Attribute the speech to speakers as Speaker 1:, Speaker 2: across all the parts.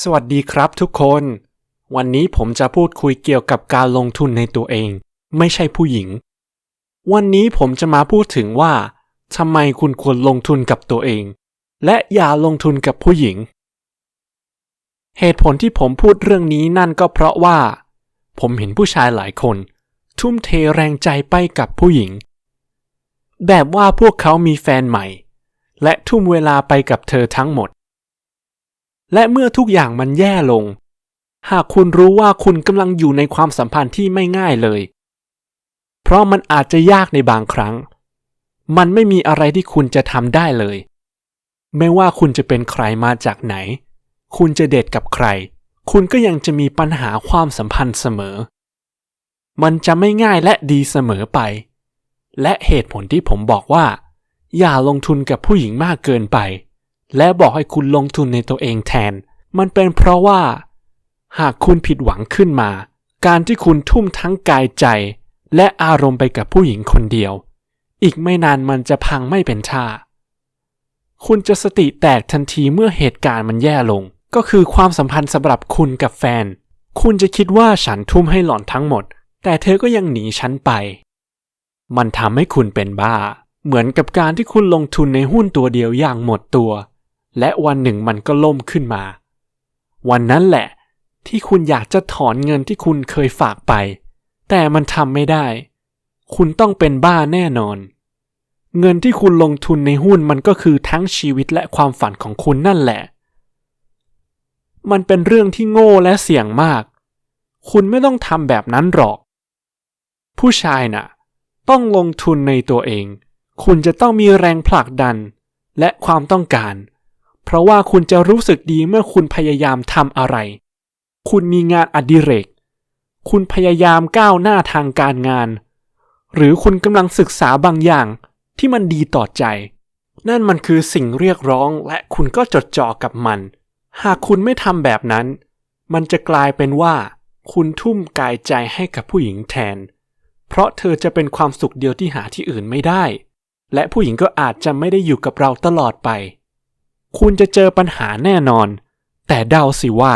Speaker 1: สวัสดีครับทุกคน วันนี้ผมจะพูดคุยเกี่ยวกับการลงทุนในตัวเอง ไม่ใช่ผู้หญิง วันนี้ผมจะมาพูดถึงว่าทำไมคุณควรลงทุนกับตัวเอง และอย่าลงทุนกับผู้หญิง เหตุผลที่ผมพูดเรื่องนี้นั่นก็เพราะว่า ผมเห็นผู้ชายหลายคน ทุ่มเทแรงใจไปกับผู้หญิง แบบว่าพวกเขามีแฟนใหม่ และทุ่มเวลาไปกับเธอทั้งหมด และเมื่อทุกอย่างมันแย่ลง หากคุณรู้ว่าคุณกำลังอยู่ในความสัมพันธ์ที่ไม่ง่ายเลย เพราะมันอาจจะยากในบางครั้ง มันไม่มีอะไรที่คุณจะทำได้เลย ไม่ว่าคุณจะเป็นใครมาจากไหน คุณจะเดทกับใคร คุณก็ยังจะมีปัญหาความสัมพันธ์เสมอ มันจะไม่ง่ายและดีเสมอไป และเหตุผลที่ผมบอกว่า อย่าลงทุนกับผู้หญิงมากเกินไป และบอกให้คุณลงทุนในตัวเองแทน มันเป็นเพราะว่า หากคุณผิดหวังขึ้นมา การที่คุณทุ่มทั้งกายใจ และอารมณ์ไปกับผู้หญิงคนเดียว อีกไม่นานมันจะพังไม่เป็นท่า คุณจะสติแตกทันทีเมื่อเหตุการณ์มันแย่ลง ก็คือความสัมพันธ์สำหรับคุณกับแฟน คุณจะคิดว่าฉันทุ่มให้หล่อนทั้งหมด แต่เธอก็ยังหนีฉันไป มันทำให้คุณเป็นบ้าเหมือนกับการที่คุณลงทุนในหุ้นตัวเดียวอย่างหมดตัว และวันหนึ่งมันก็ล่มขึ้นมา วันนั้นแหละ ที่คุณอยากจะถอนเงินที่คุณเคยฝากไป แต่มันทำไม่ได้ คุณต้องเป็นบ้าแน่นอน เงินที่คุณลงทุนในหุ้นมันก็คือทั้งชีวิตและความฝันของคุณนั่นแหละ มันเป็นเรื่องที่โง่และเสี่ยงมาก คุณไม่ต้องทำแบบนั้นหรอก ผู้ชายน่ะ ต้องลงทุนในตัวเอง คุณจะต้องมีแรงผลักดัน และความต้องการ เพราะว่าคุณจะรู้สึกดีเมื่อคุณพยายามทำอะไร คุณมีงานอดิเรก คุณพยายามก้าวหน้าทางการงาน หรือคุณกำลังศึกษาบางอย่างที่มันดีต่อใจ นั่นมันคือสิ่งเรียกร้องและคุณก็จดจ่อกับมัน หากคุณไม่ทำแบบนั้น มันจะกลายเป็นว่า คุณทุ่มกายใจให้กับผู้หญิงแทน เพราะเธอจะเป็นความสุขเดียวที่หาที่อื่นไม่ได้ และผู้หญิงก็อาจจะไม่ได้อยู่กับเราตลอดไป คุณจะเจอปัญหาแน่นอน แต่เดาสิว่า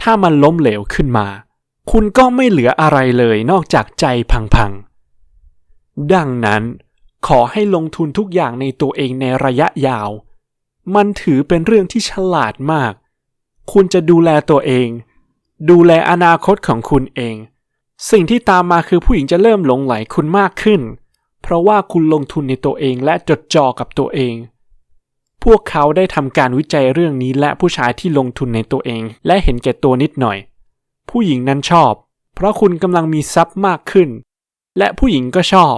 Speaker 1: ถ้ามันล้มเหลวขึ้นมา คุณก็ไม่เหลืออะไรเลยนอกจากใจพังๆ ดังนั้น ขอให้ลงทุนทุกอย่างในตัวเองในระยะยาว มันถือเป็นเรื่องที่ฉลาดมาก คุณจะดูแลตัวเอง ดูแลอนาคตของคุณเอง สิ่งที่ตามมาคือผู้หญิงจะเริ่มหลงไหลคุณมากขึ้น เพราะว่าคุณลงทุนในตัวเองและจดจ่อกับตัวเอง พวกเขาได้ทำการวิจัยเรื่องนี้และผู้ชายที่ลงทุนในตัวเอง และเห็นแก่ตัวนิดหน่อย ผู้หญิงนั้นชอบ เพราะคุณกำลังมีทรัพย์มากขึ้น และผู้หญิงก็ชอบ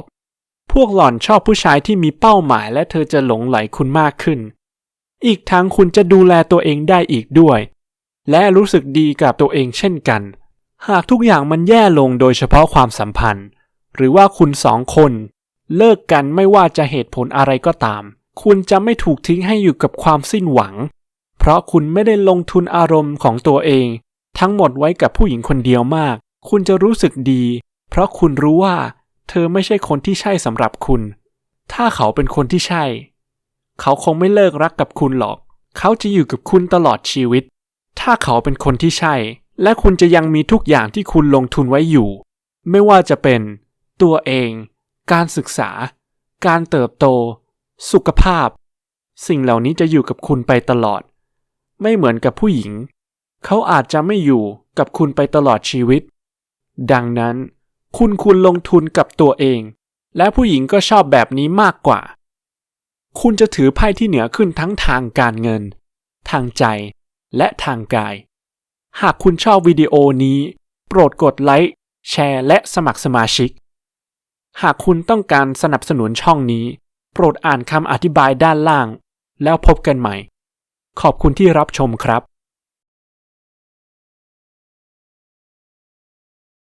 Speaker 1: พวกหล่อนชอบผู้ชายที่มีเป้าหมาย และเธอจะหลงไหลคุณมากขึ้น อีกทั้งคุณจะดูแลตัวเองได้อีกด้วย และรู้สึกดีกับตัวเองเช่นกัน หากทุกอย่างมันแย่ลงโดยเฉพาะความสัมพันธ์ หรือว่าคุณสองคน เลิกกันไม่ว่าจะเหตุผลอะไรก็ตาม คุณจะไม่ถูกทิ้งให้อยู่กับความสิ้นหวัง เพราะคุณไม่ได้ลงทุนอารมณ์ของตัวเอง ทั้งหมดไว้กับผู้หญิงคนเดียวมาก คุณจะรู้สึกดี เพราะคุณรู้ว่า เธอไม่ใช่คนที่ใช่สำหรับคุณ ถ้าเขาเป็นคนที่ใช่ เขาคงไม่เลิกรักกับคุณหรอก เขาจะอยู่กับคุณตลอดชีวิต ถ้าเขาเป็นคนที่ใช่ และคุณจะยังมีทุกอย่างที่คุณลงทุนไว้อยู่ ไม่ว่าจะเป็น ตัวเอง การศึกษา การเติบโต สุขภาพ สิ่งเหล่านี้จะอยู่กับคุณไปตลอด ไม่เหมือนกับผู้หญิง เขาอาจจะไม่อยู่กับคุณไปตลอดชีวิต ดังนั้น คุณควรลงทุนกับตัวเอง และผู้หญิงก็ชอบแบบนี้มากกว่า คุณจะถือไพ่ที่เหนือขึ้นทั้งทางการเงิน ทางใจ และทางกาย หากคุณชอบวิดีโอนี้ โปรดกดไลค์แชร์และสมัครสมาชิก หากคุณต้องการสนับสนุนช่องนี้ ปรดอ่านคำอธิบายด้านล่าง แล้วพบกันใหม่ ขอบคุณที่รับชมครับ